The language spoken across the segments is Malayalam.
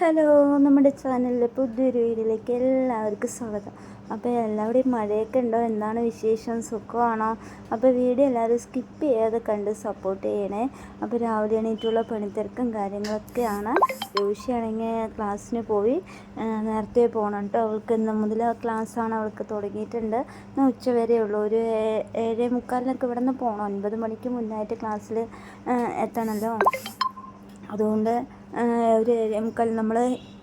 ഹലോ നമ്മുടെ ചാനലിലെ പുതിയൊരു വീഡിയോയിലേക്ക് എല്ലാവർക്കും സ്വാഗതം. അപ്പോൾ എല്ലാവരുടെയും മഴയൊക്കെ ഉണ്ടോ? എന്താണ് വിശേഷം? സുഖമാണോ? അപ്പോൾ വീഡിയോ എല്ലാവരും സ്കിപ്പ് ചെയ്യാതെ കണ്ട് സപ്പോർട്ട് ചെയ്യണേ. അപ്പോൾ രാവിലെ എണീറ്റുള്ള പണിത്തിരക്കും കാര്യങ്ങളൊക്കെയാണ്. രോഷിയാണെങ്കിൽ ക്ലാസ്സിന് പോയി നേരത്തെ പോകണം കേട്ടോ അവൾക്ക് ഇന്ന് മുതൽ ക്ലാസ്സാണ്. അവൾക്ക് തുടങ്ങിയിട്ടുണ്ട്. ഇന്ന് ഉച്ച വരെ ഉള്ളൂ. ഒരു ഏഴേ മുക്കാലിനൊക്കെ ഇവിടെ നിന്ന് പോകണം ഒൻപത് മണിക്ക് മുന്നായിട്ട് ക്ലാസ്സിൽ എത്തണമല്ലോ അതുകൊണ്ട് ഒരു നമ്മൾ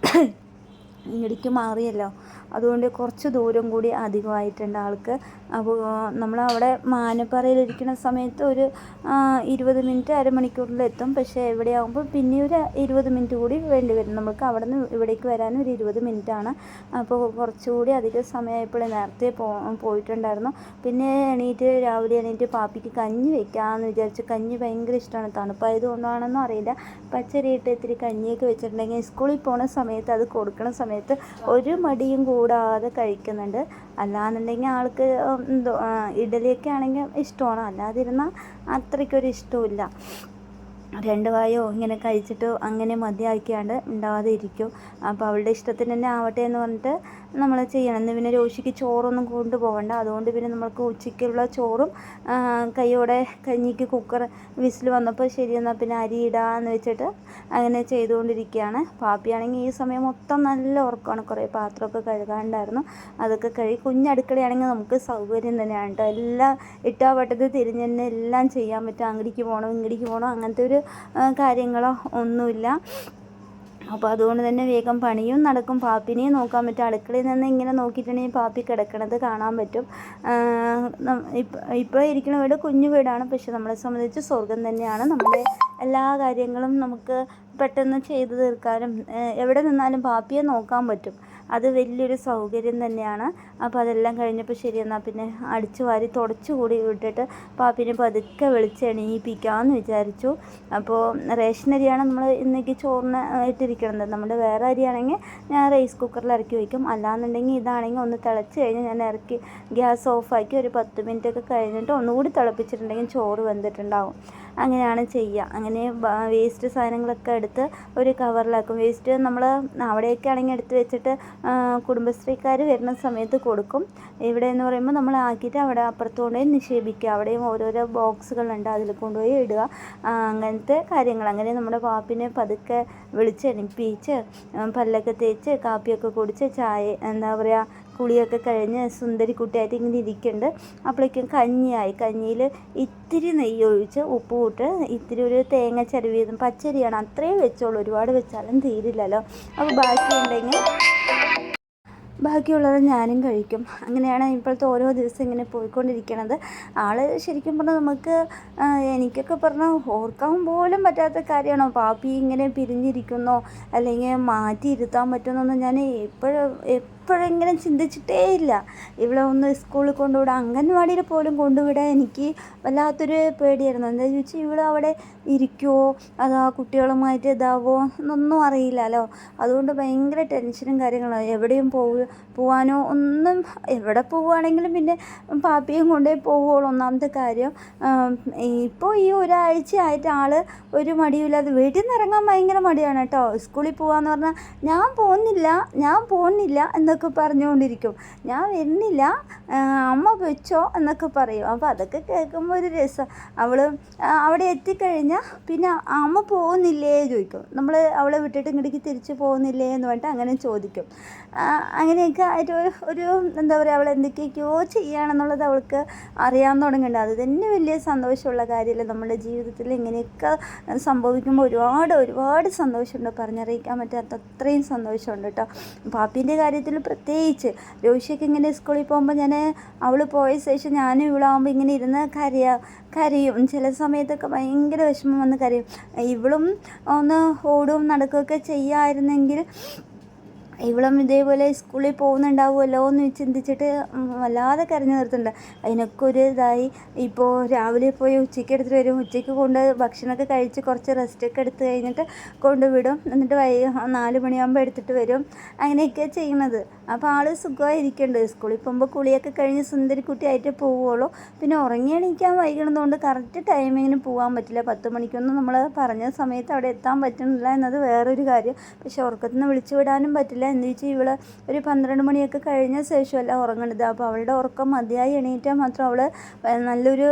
ഇടയ്ക്ക് മാറിയല്ലോ. അതുകൊണ്ട് കുറച്ച് ദൂരം കൂടി അധികമായിട്ടുണ്ട് ആൾക്ക്. അപ്പോൾ നമ്മൾ അവിടെ മാനപ്പാറയിലിരിക്കുന്ന സമയത്ത് ഒരു ഇരുപത് മിനിറ്റ് അരമണിക്കൂറിലെത്തും പക്ഷേ എവിടെ ആകുമ്പോൾ പിന്നെ ഒരു ഇരുപത് മിനിറ്റ് കൂടി വേണ്ടി വരും. നമുക്ക് അവിടെ നിന്ന് ഇവിടേക്ക് വരാൻ ഒരു ഇരുപത് മിനിറ്റാണ്. അപ്പോൾ കുറച്ചുകൂടി അധികം സമയമായപ്പോൾ നേരത്തെ പോ പോയിട്ടുണ്ടായിരുന്നു. പിന്നെ എണീറ്റ് രാവിലെ എണീറ്റ് പാപ്പിക്ക് കഞ്ഞി വെക്കാമെന്ന് വിചാരിച്ചു കഞ്ഞി ഭയങ്കര ഇഷ്ടമാണ്. തണുപ്പായതുകൊണ്ടാണെന്നും അറിയില്ല. പച്ചരിയിട്ട് ഇത്തിരി കഞ്ഞിയൊക്കെ വെച്ചിട്ടുണ്ടെങ്കിൽ സ്കൂളിൽ പോണ സമയത്ത് അത് കൊടുക്കണ സമയത്ത് ഒരു മടിയും കൂടാതെ കഴിക്കുന്നുണ്ട്. അല്ലാന്നുണ്ടെങ്കിൽ ആൾക്ക് എന്തോ ഇഡലിയൊക്കെ ആണെങ്കിൽ ഇഷ്ടമാണ്. അല്ലാതിരുന്നാൽ അത്രയ്ക്കൊരു ഇഷ്ടമില്ല രണ്ട് വായോ ഇങ്ങനെ കഴിച്ചിട്ട് അങ്ങനെ മതിയാക്കിയാണ്ട് ഉണ്ടാവാതെ ഇരിക്കും. അപ്പോൾ അവളുടെ ഇഷ്ടത്തിന് തന്നെ ആവട്ടെ എന്ന് പറഞ്ഞിട്ട് നമ്മൾ ചെയ്യണം ഇന്ന് പിന്നെ രോഷിക്ക് ചോറൊന്നും കൊണ്ടുപോകണ്ട അതുകൊണ്ട് പിന്നെ നമ്മൾക്ക് ഉച്ചയ്ക്കുള്ള ചോറും കൈയോടെ കഞ്ഞിക്ക് കുക്കർ വിസിൽ വന്നപ്പോൾ ശരി എന്നാൽ പിന്നെ അരി ഇടാന്ന് വെച്ചിട്ട് അങ്ങനെ ചെയ്തുകൊണ്ടിരിക്കുകയാണ്. പാപ്പിയാണെങ്കിൽ ഈ സമയം മൊത്തം നല്ല ഉറക്കമാണ്. കുറേ പാത്രമൊക്കെ കഴുകാണ്ടായിരുന്നു. അതൊക്കെ കഴുകി കുഞ്ഞടുക്കളയാണെങ്കിൽ നമുക്ക് സൗകര്യം തന്നെയാണ് കേട്ടോ. എല്ലാം ഇട്ടാ പെട്ടത് തിരിഞ്ഞ് തന്നെ എല്ലാം ചെയ്യാൻ പറ്റും. അങ്ങടിക്ക് പോകണം ഇങ്ങടിക്ക് പോകണം അങ്ങനത്തെ ഒരു കാര്യങ്ങളോ ഒന്നുമില്ല. അപ്പോൾ അതുകൊണ്ട് തന്നെ വേഗം പണിയും നടക്കും. പാപ്പിനെയും നോക്കാൻ പറ്റും. അടുക്കളയിൽ നിന്ന് ഇങ്ങനെ നോക്കിയിട്ടുണ്ടെങ്കിൽ പാപ്പി കിടക്കണത് കാണാൻ പറ്റും. ഇപ്പം ഇപ്പോൾ ഇരിക്കുന്ന വീട് കുഞ്ഞു വീടാണ്. പക്ഷെ നമ്മളെ സംബന്ധിച്ച് സ്വർഗം തന്നെയാണ്. നമ്മുടെ എല്ലാ കാര്യങ്ങളും നമുക്ക് പെട്ടെന്ന് ചെയ്തു തീർക്കാനും എവിടെ നിന്നാലും പാപ്പിയെ നോക്കാൻ പറ്റും. അത് വലിയൊരു സൗകര്യം തന്നെയാണ്. അപ്പോൾ അതെല്ലാം കഴിഞ്ഞപ്പോൾ ശരി എന്നാൽ പിന്നെ അടിച്ചു വാരി തുടച്ചു കൂടി വിട്ടിട്ട് പാപ്പിനെ പതുക്കെ വിളിച്ച് എണീപ്പിക്കാമെന്ന് വിചാരിച്ചു. അപ്പോൾ റേഷൻ അരിയാണ് നമ്മൾ ഇന്നേക്ക് ചോറിന് ഇട്ടിരിക്കുന്നത്. നമ്മുടെ വേറെ അരിയാണെങ്കിൽ ഞാൻ റൈസ് കുക്കറിൽ ഇറക്കി വയ്ക്കും. അല്ലാന്നുണ്ടെങ്കിൽ ഇതാണെങ്കിൽ ഒന്ന് തിളച്ച് കഴിഞ്ഞ് ഞാൻ ഇറക്കി ഗ്യാസ് ഓഫാക്കി ഒരു പത്ത് മിനിറ്റ് ഒക്കെ കഴിഞ്ഞിട്ട് ഒന്നുകൂടി തിളപ്പിച്ചിട്ടുണ്ടെങ്കിൽ ചോറ് വെന്തിട്ടുണ്ടാവും. അങ്ങനെയാണ് ചെയ്യുക. അങ്ങനെ വേസ്റ്റ് സാധനങ്ങളൊക്കെ എടുത്ത് ഒരു കവറിലാക്കും. വേസ്റ്റ് നമ്മൾ അവിടെയൊക്കെ ആണെങ്കിൽ എടുത്ത് വെച്ചിട്ട് കുടുംബശ്രീക്കാർ വരുന്ന സമയത്ത് കൊടുക്കും. ഇവിടെ എന്ന് പറയുമ്പോൾ നമ്മൾ ആക്കിയിട്ട് അവിടെ അപ്പുറത്ത് കൊണ്ടുപോയി നിക്ഷേപിക്കുക. അവിടെയും ഓരോരോ ബോക്സുകളുണ്ട് അതിൽ കൊണ്ടുപോയി ഇടുക. അങ്ങനത്തെ കാര്യങ്ങൾ. അങ്ങനെ നമ്മുടെ പാപ്പിനെ പതുക്കെ വിളിച്ച് എണിപ്പിച്ച് പല്ലൊക്കെ തേച്ച് കാപ്പിയൊക്കെ കുടിച്ച് ചായ എന്താ പറയുക കുളിയൊക്കെ കഴിഞ്ഞ് സുന്ദരി കുട്ടിയായിട്ട് ഇങ്ങനെ ഇരിക്കുന്നുണ്ട്. അപ്പോഴേക്കും കഞ്ഞിയായി. കഞ്ഞിയിൽ ഇത്തിരി നെയ്യ് ഒഴിച്ച് ഉപ്പ് ഇട്ട് ഇത്തിരി ഒരു തേങ്ങ ചരുവിയതും പച്ചരിയാണ്. അത്രയും വെച്ചോളൂ ഒരുപാട് വെച്ചാലും തീരില്ലല്ലോ. അപ്പോൾ ബാക്കിയുണ്ടെങ്കിൽ ബാക്കിയുള്ളത് ഞാനും കഴിക്കും. അങ്ങനെയാണ് ഇപ്പോഴത്തെ ഓരോ ദിവസം ഇങ്ങനെ പോയിക്കൊണ്ടിരിക്കണത്. ആൾ ശരിക്കും പറഞ്ഞാൽ നമുക്ക് എനിക്കൊക്കെ പറഞ്ഞാൽ ഓർക്കാൻ പോലും പറ്റാത്ത കാര്യമാണോ? പാപ്പി ഇങ്ങനെ പിരിഞ്ഞിരിക്കുന്നോ? അല്ലെങ്കിൽ മാറ്റി ഇരുത്താൻ പറ്റുമെന്നൊന്നും ഞാൻ എപ്പോഴും എപ്പോഴെങ്കിലും ചിന്തിച്ചിട്ടേ ഇല്ല. ഇവിടെ ഒന്ന് സ്കൂളിൽ കൊണ്ടുവിടാം അംഗൻവാടിയിൽ പോലും കൊണ്ടുവിടാൻ എനിക്ക് വല്ലാത്തൊരു പേടിയായിരുന്നു. എന്താ ചോദിച്ചാൽ ഇവിടെ അവിടെ ഇരിക്കുമോ അതാ കുട്ടികളുമായിട്ട് ഇതാവോ? എന്നൊന്നും അറിയില്ലല്ലോ. അതുകൊണ്ട് ഭയങ്കര ടെൻഷനും കാര്യങ്ങളും. എവിടെയും പോവുക പോവാനോ ഒന്നും എവിടെ പോവുകയാണെങ്കിലും പിന്നെ പാപ്പിയും കൊണ്ടേ പോവുകയുള്ളൂ. ഒന്നാമത്തെ കാര്യം ഇപ്പോൾ ഈ ഒരാഴ്ച ആയിട്ട് ആൾ ഒരു മടിയില്ലാതെ വീട്ടിൽ നിന്ന് ഇറങ്ങാൻ ഭയങ്കര മടിയാണ് കേട്ടോ. സ്കൂളിൽ പോകാന്ന് പറഞ്ഞാൽ ഞാൻ പോകുന്നില്ല ഞാൻ പോകുന്നില്ല എന്നൊക്കെ പറഞ്ഞുകൊണ്ടിരിക്കും. ഞാൻ വരുന്നില്ല അമ്മ വെച്ചോ എന്നൊക്കെ പറയും. അപ്പോൾ അതൊക്കെ കേൾക്കുമ്പോൾ ഒരു രസം. അവൾ അവിടെ എത്തിക്കഴിഞ്ഞാൽ പിന്നെ അമ്മ പോകുന്നില്ലേ ചോദിക്കും. നമ്മൾ അവളെ വിട്ടിട്ട് ഇങ്ങോട്ടേക്ക് തിരിച്ച് പോകുന്നില്ലേ എന്ന് പറഞ്ഞിട്ട് അങ്ങനെ ചോദിക്കും. അങ്ങനെയൊക്കെ ആയിട്ട് ഒരു ഒരു എന്താ പറയുക അവൾ എന്തൊക്കെയൊക്കെയോ ചെയ്യുകയാണെന്നുള്ളത് അവൾക്ക് അറിയാൻ തുടങ്ങുന്നുണ്ട് അത് തന്നെ വലിയ സന്തോഷമുള്ള കാര്യമല്ലേ. നമ്മുടെ ജീവിതത്തിൽ ഇങ്ങനെയൊക്കെ സംഭവിക്കുമ്പോൾ ഒരുപാട് ഒരുപാട് സന്തോഷമുണ്ട്. പറഞ്ഞറിയിക്കാൻ പറ്റാത്ത അത്രയും സന്തോഷമുണ്ട് കേട്ടോ. പാപ്പീന്റെ കാര്യത്തിൽ പ്രത്യേകിച്ച് രോഷിയൊക്കെ ഇങ്ങനെ സ്കൂളിൽ പോകുമ്പോൾ ഞാൻ അവൾ പോയ ശേഷം ഞാനും ഇവളാകുമ്പോൾ ഇങ്ങനെ ഇരുന്ന് കരയാ കരയും. ചില സമയത്തൊക്കെ ഭയങ്കര വിഷമം വന്ന് കരയും. ഇവളും ഒന്ന് ഓടും നടക്കുകയൊക്കെ ചെയ്യാമായിരുന്നെങ്കിൽ ഇവളും ഇതേപോലെ സ്കൂളിൽ പോകുന്നുണ്ടാവുമല്ലോ എന്ന് ചിന്തിച്ചിട്ട് വല്ലാതെ കരഞ്ഞു നിർത്തുന്നുണ്ട്. അതിനൊക്കെ ഒരു ഇതായി. ഇപ്പോൾ രാവിലെ പോയി ഉച്ചയ്ക്ക് എടുത്തിട്ട് വരും. ഉച്ചയ്ക്ക് കൊണ്ട് ഭക്ഷണമൊക്കെ കഴിച്ച് കുറച്ച് റെസ്റ്റൊക്കെ എടുത്ത് കഴിഞ്ഞിട്ട് കൊണ്ടുവിടും. എന്നിട്ട് വൈ നാല് മണിയാകുമ്പോൾ എടുത്തിട്ട് വരും. അങ്ങനെയൊക്കെ ചെയ്യുന്നത്. അപ്പോൾ ആൾ സുഖമായിരിക്കുന്നുണ്ട്. സ്കൂളിൽ പോകുമ്പോൾ കുളിയൊക്കെ കഴിഞ്ഞ് സുന്ദരിക്കുട്ടിയായിട്ട് പോവുള്ളൂ. പിന്നെ ഉറങ്ങി എണീക്കാൻ വൈകണതുകൊണ്ട് കറക്റ്റ് ടൈമിങ്ങിന് പോകാൻ പറ്റില്ല. പത്ത് മണിക്കൊന്നും നമ്മൾ പറഞ്ഞ സമയത്ത് അവിടെ എത്താൻ പറ്റുന്നില്ല എന്നത് വേറൊരു കാര്യം. പക്ഷേ ഉറക്കത്തിൽ നിന്ന് വിളിച്ചു വിടാനും പറ്റില്ല. എന്ന് വെച്ചാൽ ഇവൾ ഒരു പന്ത്രണ്ട് മണിയൊക്കെ കഴിഞ്ഞ ശേഷമല്ല ഉറങ്ങണത്. അപ്പോൾ അവളുടെ ഉറക്കം മതിയായി എണീറ്റാൽ മാത്രം അവൾ നല്ലൊരു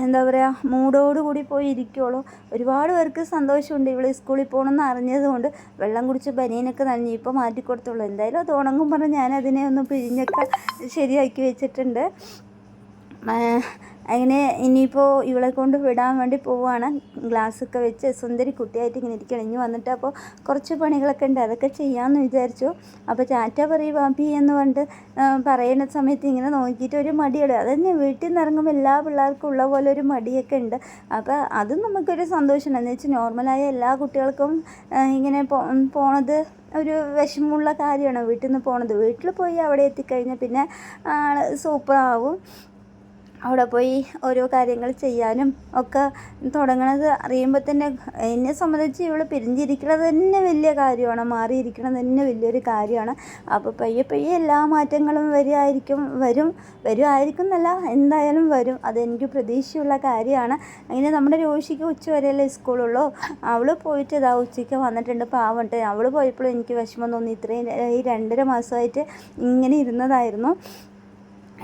എന്താ പറയുക മൂഡോട് കൂടി പോയി ഇരിക്കുള്ളൂ ഒരുപാട് പേർക്ക് സന്തോഷമുണ്ട് ഇവൾ സ്കൂളിൽ പോകണമെന്ന് അറിഞ്ഞതുകൊണ്ട് വെള്ളം കുടിച്ച് ബനിയനൊക്കെ നനഞ്ഞു ഇപ്പോൾ മാറ്റി കൊടുത്തുള്ളൂ. എന്തായാലും അത് ഉണങ്ങും പറഞ്ഞ് ഞാൻ അതിനെ ഒന്ന് പിഴിഞ്ഞൊക്കെ ശരിയാക്കി വെച്ചിട്ടുണ്ട്. അങ്ങനെ ഇനിയിപ്പോൾ ഇവളെ കൊണ്ട് വിടാൻ വേണ്ടി പോവുകയാണ് ഗ്ലാസ്സൊക്കെ വെച്ച് സുന്ദരി കുട്ടിയായിട്ട് ഇങ്ങനെ ഇരിക്കണം ഇനി വന്നിട്ട് അപ്പോൾ കുറച്ച് പണികളൊക്കെ ഉണ്ട്. അതൊക്കെ ചെയ്യാമെന്ന് വിചാരിച്ചു. അപ്പോൾ ചാറ്റ പറയും ബാബി എന്ന് പറഞ്ഞിട്ട് പറയുന്ന സമയത്ത് ഇങ്ങനെ നോക്കിയിട്ട് ഒരു മടിയുണ്ട്. അതന്നെ വീട്ടിൽ നിന്ന് ഇറങ്ങുമ്പോൾ എല്ലാ പിള്ളേർക്കും ഉള്ള പോലെ ഒരു മടിയൊക്കെ ഉണ്ട്. അപ്പോൾ അതും നമുക്കൊരു സന്തോഷമാണ്. എന്ന് വെച്ചാൽ നോർമലായ എല്ലാ കുട്ടികൾക്കും ഇങ്ങനെ പോണത് ഒരു വിഷമമുള്ള കാര്യമാണ്. വീട്ടിൽ നിന്ന് പോണത്. വീട്ടിൽ പോയി അവിടെ എത്തിക്കഴിഞ്ഞാൽ പിന്നെ സൂപ്പറാവും അവിടെ പോയി ഓരോ കാര്യങ്ങൾ ചെയ്യാനും ഒക്കെ തുടങ്ങണത് അറിയുമ്പോൾ തന്നെ എന്നെ സംബന്ധിച്ച് ഇവൾ പിരിഞ്ഞിരിക്കുന്നത് തന്നെ വലിയ കാര്യമാണ് മാറിയിരിക്കുന്നത് തന്നെ വലിയൊരു കാര്യമാണ്. അപ്പോൾ പയ്യെ പയ്യെ എല്ലാ മാറ്റങ്ങളും വരുമായിരിക്കും വരും വരുമായിരിക്കും എന്നല്ല എന്തായാലും വരും. അതെനിക്ക് പ്രതീക്ഷയുള്ള കാര്യമാണ്. അങ്ങനെ നമ്മുടെ രോഷിക്ക് ഉച്ച വരെയല്ലേ സ്കൂളുള്ളൂ? അവൾ പോയിട്ട് ഇതാ ഉച്ചയ്ക്ക് വന്നിട്ടുണ്ട്. പാവട്ടെ അവൾ പോയപ്പോഴും എനിക്ക് വിഷമം തോന്നി. ഇത്രയും ഈ രണ്ടര മാസമായിട്ട് ഇങ്ങനെ ഇരുന്നതായിരുന്നു.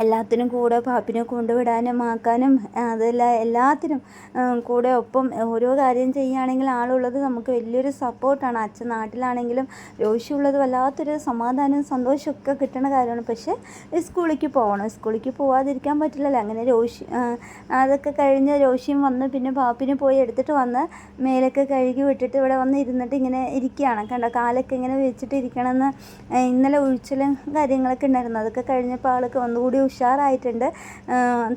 എല്ലാത്തിനും കൂടെ പാപ്പിനെ കൊണ്ടുവിടാനും ആക്കാനും അതല്ല എല്ലാത്തിനും കൂടെ ഒപ്പം ഓരോ കാര്യം ചെയ്യുകയാണെങ്കിൽ ആളുള്ളത് നമുക്ക് വലിയൊരു സപ്പോർട്ടാണ്. അച്ഛൻ നാട്ടിലാണെങ്കിലും രോഷി ഉള്ളത് വല്ലാത്തൊരു സമാധാനവും സന്തോഷമൊക്കെ കിട്ടുന്ന കാര്യമാണ്. പക്ഷേ സ്കൂളിലേക്ക് പോകണം. സ്കൂളിലേക്ക് പോകാതിരിക്കാൻ പറ്റില്ലല്ലോ. അങ്ങനെ രോഷി അതൊക്കെ കഴിഞ്ഞ് രോഷിയും വന്ന് പിന്നെ പാപ്പിന് പോയി എടുത്തിട്ട് വന്ന് മേലൊക്കെ കഴുകി വിട്ടിട്ട് ഇവിടെ വന്ന് ഇരുന്നിട്ട് ഇങ്ങനെ ഇരിക്കുകയാണ്. കണ്ടോ? കാലൊക്കെ ഇങ്ങനെ വെച്ചിട്ട് ഇരിക്കണമെന്ന് ഇന്നലെ ഉഴിച്ചിലും കാര്യങ്ങളൊക്കെ ഉണ്ടായിരുന്നു. അതൊക്കെ കഴിഞ്ഞപ്പോൾ ആൾക്ക് ഒന്നുകൂടി ഉഷാറായിട്ടുണ്ട്.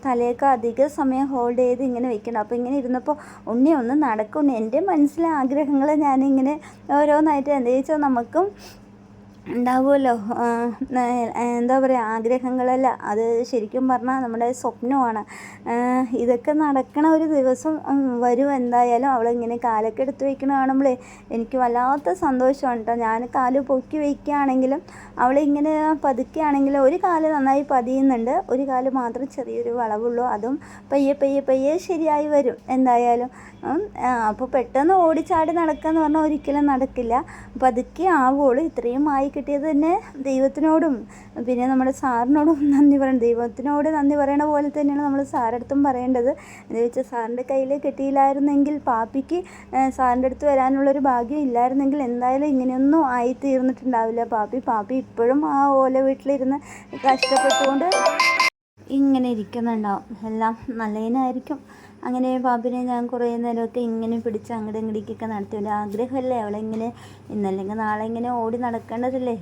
തലയൊക്കെ അധിക സമയം ഹോൾഡ് ചെയ്ത് ഇങ്ങനെ വെക്കണം. അപ്പോൾ ഇങ്ങനെ ഇരുന്നപ്പോൾ ഉണ്ണി ഒന്ന് നടക്കുന്നു എന്റെ മനസ്സിലെ ആഗ്രഹങ്ങൾ ഞാനിങ്ങനെ ഓരോന്നായിട്ട് എന്താ വെച്ചാൽ നമുക്കും ഉണ്ടാവുമല്ലോ. എന്താ പറയുക ആഗ്രഹങ്ങളല്ല. അത് ശരിക്കും പറഞ്ഞാൽ നമ്മുടെ സ്വപ്നമാണ്. ഇതൊക്കെ നടക്കണ ഒരു ദിവസം വരും. എന്തായാലും അവളിങ്ങനെ കാലൊക്കെ എടുത്ത് വയ്ക്കണ കാണുമ്പോഴേ എനിക്ക് വല്ലാത്ത സന്തോഷമാണ് കേട്ടോ ഞാൻ കാൽ പൊക്കി വയ്ക്കുകയാണെങ്കിലും അവളിങ്ങനെ പതുക്കുകയാണെങ്കിലും ഒരു കാൽ നന്നായി പതിയുന്നുണ്ട്. ഒരു കാൽ മാത്രം ചെറിയൊരു വളവുള്ളൂ. അതും പയ്യെ പയ്യെ പയ്യെ ശരിയായി വരും. എന്തായാലും അപ്പോൾ പെട്ടെന്ന് ഓടിച്ചാടി നടക്കുക എന്ന് പറഞ്ഞാൽ ഒരിക്കലും നടക്കില്ല. പതുക്കെ ആവുള്ളൂ ഇത്രയും ആയി കിട്ടിയത് തന്നെ ദൈവത്തിനോടും പിന്നെ നമ്മുടെ സാറിനോടും നന്ദി പറയണം. ദൈവത്തിനോട് നന്ദി പറയണ പോലെ തന്നെയാണ് നമ്മൾ സാറടുത്തും പറയേണ്ടത്. എന്ന് വെച്ചാൽ സാറിന്റെ കയ്യിൽ കിട്ടിയില്ലായിരുന്നെങ്കിൽ പാപ്പിക്ക് സാറിന്റെ അടുത്ത് വരാനുള്ളൊരു ഭാഗ്യം ഇല്ലായിരുന്നെങ്കിൽ എന്തായാലും ഇങ്ങനെയൊന്നും ആയി തീർന്നിട്ടുണ്ടാവില്ല പാപ്പി പാപ്പി ഇപ്പോഴും ആ ഓല വീട്ടിലിരുന്ന് കഷ്ടപ്പെട്ടുകൊണ്ട് ഇങ്ങനെ ഇരിക്കുന്നുണ്ടാവും. എല്ലാം നല്ലതിനായിരിക്കും. അങ്ങനെ പാപ്പിനെ ഞാൻ കുറേ നേരമൊക്കെ ഇങ്ങനെ പിടിച്ച് അങ്ങോട്ട് ഇങ്ങോട്ടേക്കൊക്കെ നടത്തി. ഒരു ആഗ്രഹമല്ലേ? അവളെ ഇങ്ങനെ ഇന്നല്ലെങ്കിൽ നാളെ ഇങ്ങനെ ഓടി നടക്കേണ്ടതല്ലേ?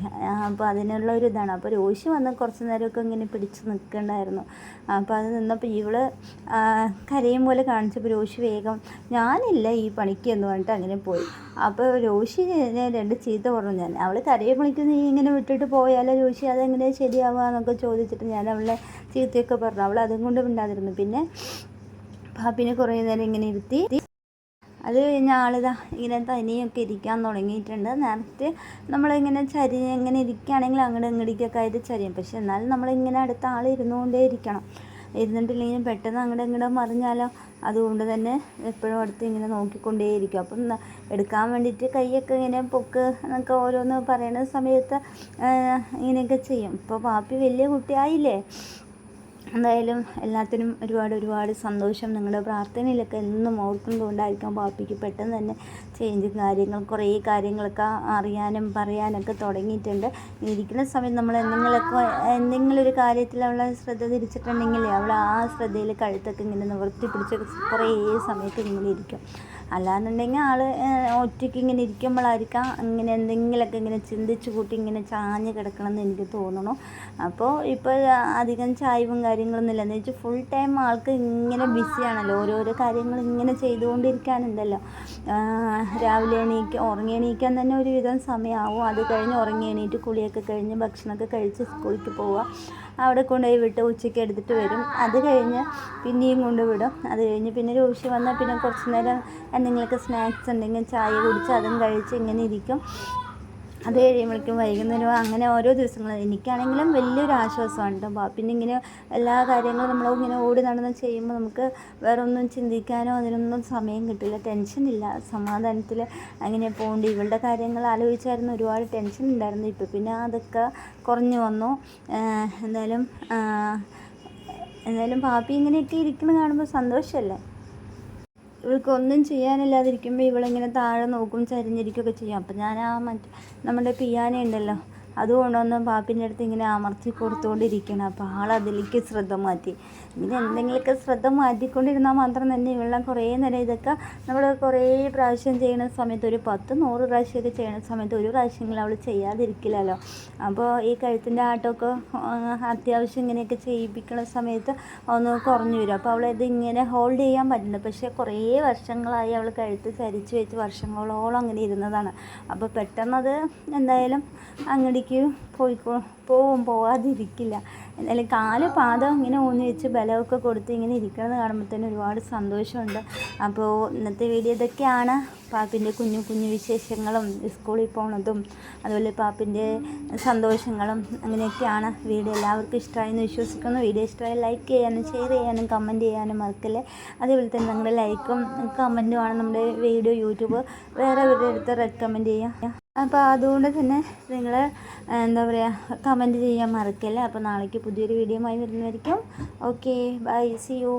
അപ്പോൾ അതിനുള്ള ഒരു ഇതാണ്. അപ്പോൾ രോഷി വന്ന് കുറച്ച് നേരമൊക്കെ ഇങ്ങനെ പിടിച്ച് നിൽക്കണ്ടായിരുന്നു. അപ്പോൾ അത് നിന്നപ്പോൾ ഇവൾ കരയും പോലെ കാണിച്ചപ്പോൾ രോഷി വേഗം ഞാനില്ല ഈ പണിക്ക് എന്ന് പറഞ്ഞിട്ട് അങ്ങനെ പോയി. അപ്പോൾ രോഷി രണ്ട് ചീത്ത പറഞ്ഞു. ഞാൻ അവൾ കരയുമ്പോഴേക്കും നീ ഇങ്ങനെ വിട്ടിട്ട് പോയാലോ രോഷി അതെങ്ങനെ ശരിയാവുക? എന്നൊക്കെ ചോദിച്ചിട്ട് ഞാൻ അവളെ ചീത്തയൊക്കെ പറഞ്ഞു. അവൾ അതും കൊണ്ട് മിണ്ടാതിരുന്നു. പിന്നെ പാപ്പിനെ കുറേ നേരം ഇങ്ങനെ ഇരുത്തി. അത് കഴിഞ്ഞ ആളിതാ ഇങ്ങനെ തനിയൊക്കെ ഇരിക്കാൻ തുടങ്ങിയിട്ടുണ്ട്. നേരത്തെ നമ്മളിങ്ങനെ ചരി ഇങ്ങനെ ഇരിക്കുകയാണെങ്കിൽ അങ്ങോട്ട് ഇങ്ങോട്ടേക്കൊക്കെ ആയിട്ട് ചരിയും. പക്ഷെ എന്നാലും നമ്മളിങ്ങനെ അടുത്ത ആൾ ഇരുന്നുകൊണ്ടേ ഇരിക്കണം. ഇരുന്നിട്ടില്ലെങ്കിലും പെട്ടെന്ന് അങ്ങോട്ട് ഇങ്ങോട്ട് മറിഞ്ഞാലോ? അതുകൊണ്ട് തന്നെ എപ്പോഴും അടുത്ത് ഇങ്ങനെ നോക്കിക്കൊണ്ടേയിരിക്കും അപ്പം എടുക്കാൻ വേണ്ടിയിട്ട് കൈയൊക്കെ ഇങ്ങനെ പൊക്ക് എന്നൊക്കെ ഓരോന്ന് പറയുന്ന സമയത്ത് ഇങ്ങനെയൊക്കെ ചെയ്യും. ഇപ്പോൾ പാപ്പി വലിയ കുട്ടിയായില്ലേ? എന്തായാലും എല്ലാത്തിനും ഒരുപാട് ഒരുപാട് സന്തോഷം. നിങ്ങളുടെ പ്രാർത്ഥനയിലൊക്കെ എന്നും ഓർക്കുന്നതുകൊണ്ടായിരിക്കാം പാപ്പിക്ക് പെട്ടെന്ന് തന്നെ ചേഞ്ച് കാര്യങ്ങൾ കുറേ കാര്യങ്ങളൊക്കെ അറിയാനും പറയാനൊക്കെ തുടങ്ങിയിട്ടുണ്ട്. ഇരിക്കുന്ന സമയത്ത് നമ്മൾ എന്തെങ്കിലുമൊക്കെ എന്തെങ്കിലും ഒരു കാര്യത്തിൽ അവളെ ശ്രദ്ധ തിരിച്ചിട്ടുണ്ടെങ്കിൽ അവൾ ആ ശ്രദ്ധയിൽ കഴുത്തൊക്കെ ഇങ്ങനെ നിവർത്തി പിടിച്ച് കുറേ സമയത്ത് ഇങ്ങനെ ഇരിക്കും. അല്ലാന്നുണ്ടെങ്കിൽ ആൾ ഒറ്റയ്ക്ക് ഇങ്ങനെ ഇരിക്കുമ്പോഴായിരിക്കാം ഇങ്ങനെ എന്തെങ്കിലുമൊക്കെ ഇങ്ങനെ ചിന്തിച്ച് കൂട്ടി ഇങ്ങനെ ചാഞ്ഞ് കിടക്കണമെന്ന് എനിക്ക് തോന്നുന്നു അപ്പോൾ ഇപ്പോൾ അധികം ചായവും കാര്യങ്ങളൊന്നുമില്ല എന്ന് വെച്ചാൽ ഫുൾ ടൈം ആൾക്ക് ഇങ്ങനെ ബിസിയാണല്ലോ ഓരോരോ കാര്യങ്ങൾ ഇങ്ങനെ ചെയ്തുകൊണ്ടിരിക്കാനുണ്ടല്ലോ. രാവിലെ എണീക്കുക ഉറങ്ങി എണീക്കാൻ തന്നെ ഒരുവിധം സമയമാവും അത് കഴിഞ്ഞ് ഉറങ്ങി എണീറ്റ് കുളിയൊക്കെ കഴിഞ്ഞ് ഭക്ഷണമൊക്കെ കഴിച്ച് സ്കൂളിലേക്ക് പോവുക. അവിടെ കൊണ്ടുപോയി വിട്ട് ഉച്ചയ്ക്ക് എടുത്തിട്ട് വരും. അത് കഴിഞ്ഞ് പിന്നെയും കൊണ്ടുവിടും. അത് കഴിഞ്ഞ് പിന്നെ രോഷി വന്നാൽ പിന്നെ കുറച്ച് നേരം എന്തെങ്കിലുമൊക്കെ സ്നാക്സ് ഉണ്ടെങ്കിൽ ചായ കുടിച്ച് അതും കഴിച്ച് ഇങ്ങനെ ഇരിക്കും. അത് കഴിയുമ്പോഴേക്കും വൈകുന്നേരം അങ്ങനെ ഓരോ ദിവസങ്ങൾ. എനിക്കാണെങ്കിലും വലിയൊരു ആശ്വാസമാണ് കേട്ടോ പിന്നെ ഇങ്ങനെ എല്ലാ കാര്യങ്ങളും നമ്മൾ ഇങ്ങനെ ഓടി നടന്ന് ചെയ്യുമ്പോൾ നമുക്ക് വേറെ ഒന്നും ചിന്തിക്കാനോ അതിനൊന്നും സമയം കിട്ടില്ല. ടെൻഷനില്ല സമാധാനത്തിൽ അങ്ങനെ പോകേണ്ടി ഇവളുടെ കാര്യങ്ങൾ ആലോചിച്ചായിരുന്നു. ഒരുപാട് ടെൻഷൻ ഉണ്ടായിരുന്നു ഇപ്പോൾ പിന്നെ അതൊക്കെ കുറഞ്ഞു വന്നു. എന്തായാലും എന്തായാലും പാപ്പി ഇങ്ങനെയൊക്കെ ഇരിക്കുന്നത് കാണുമ്പോൾ സന്തോഷമല്ലേ ഇവൾക്ക് ഒന്നും ചെയ്യാനില്ലാതിരിക്കുമ്പോൾ ഇവളിങ്ങനെ താഴെ നോക്കും ചരിഞ്ഞിരിക്കുകയൊക്കെ ചെയ്യും. അപ്പം ഞാൻ ആ മറ്റേ നമ്മുടെ പിയാന ഉണ്ടല്ലോ അത് കൊണ്ടുവന്ന് പാപ്പിന്റെ അടുത്ത് ഇങ്ങനെ അമർത്തി കൊടുത്തുകൊണ്ടിരിക്കണം അപ്പോൾ ആൾ അതിലേക്ക് ശ്രദ്ധ മാറ്റി. ഇങ്ങനെ എന്തെങ്കിലുമൊക്കെ ശ്രദ്ധ മാറ്റിക്കൊണ്ടിരുന്നാൽ മാത്രം തന്നെ വെള്ളം കുറേ നേരം ഇതൊക്കെ നമ്മൾ കുറേ പ്രാവശ്യം ചെയ്യുന്ന സമയത്ത് ഒരു പത്ത് നൂറ് പ്രാവശ്യമൊക്കെ ചെയ്യുന്ന സമയത്ത് ഒരു പ്രാവശ്യമെങ്കിലും അവൾ ചെയ്യാതിരിക്കില്ലല്ലോ. അപ്പോൾ ഈ കഴുത്തിന്റെ ആട്ടമൊക്കെ അത്യാവശ്യം ഇങ്ങനെയൊക്കെ ചെയ്യിപ്പിക്കുന്ന സമയത്ത് ഒന്ന് കുറഞ്ഞു വരും. അപ്പോൾ അവൾ ഇത് ഇങ്ങനെ ഹോൾഡ് ചെയ്യാൻ പറ്റുന്നത് പക്ഷേ കുറേ വർഷങ്ങളായി അവൾ കഴുത്ത് ചരിച്ച് വെച്ച് വർഷങ്ങളോളം അങ്ങനെ ഇരുന്നതാണ്. അപ്പോൾ പെട്ടെന്നത് എന്തായാലും അങ്ങടിക്ക് പോയിക്കോ പോവും പോവാതിരിക്കില്ല. എന്തായാലും കാൽ പാദം ഇങ്ങനെ ഊന്നി വെച്ച് ബലമൊക്കെ കൊടുത്ത് ഇങ്ങനെ ഇരിക്കുന്നത് കാണുമ്പോൾ തന്നെ ഒരുപാട് സന്തോഷമുണ്ട്. അപ്പോൾ ഇന്നത്തെ വീഡിയോ ഇതൊക്കെയാണ്. പാപ്പിന്റെ കുഞ്ഞു കുഞ്ഞു വിശേഷങ്ങളും സ്കൂളിൽ പോണതും അതുപോലെ പാപ്പിന്റെ സന്തോഷങ്ങളും അങ്ങനെയൊക്കെയാണ്. വീഡിയോ എല്ലാവർക്കും ഇഷ്ടമായെന്ന് വിശ്വസിക്കുന്നു. വീഡിയോ ഇഷ്ടമായി ലൈക്ക് ചെയ്യാനും ഷെയർ ചെയ്യാനും കമന്റ് ചെയ്യാനും മറക്കല്ലേ. അതേപോലെ തന്നെ നിങ്ങളുടെ ലൈക്കും കമന്റുമാണ് നമ്മുടെ വീഡിയോ യൂട്യൂബ്. വേറെ ഒരു അടുത്ത് റെക്കമെൻഡ് ചെയ്യാം. അപ്പോൾ അതുകൊണ്ട് തന്നെ നിങ്ങൾ എന്താ പറയുക കമന്റ് ചെയ്യാൻ മറക്കല്ലേ? അപ്പോൾ നാളേക്ക് പുതിയൊരു വീഡിയോ ആയി വരുന്നതായിരിക്കും. Okay bye C U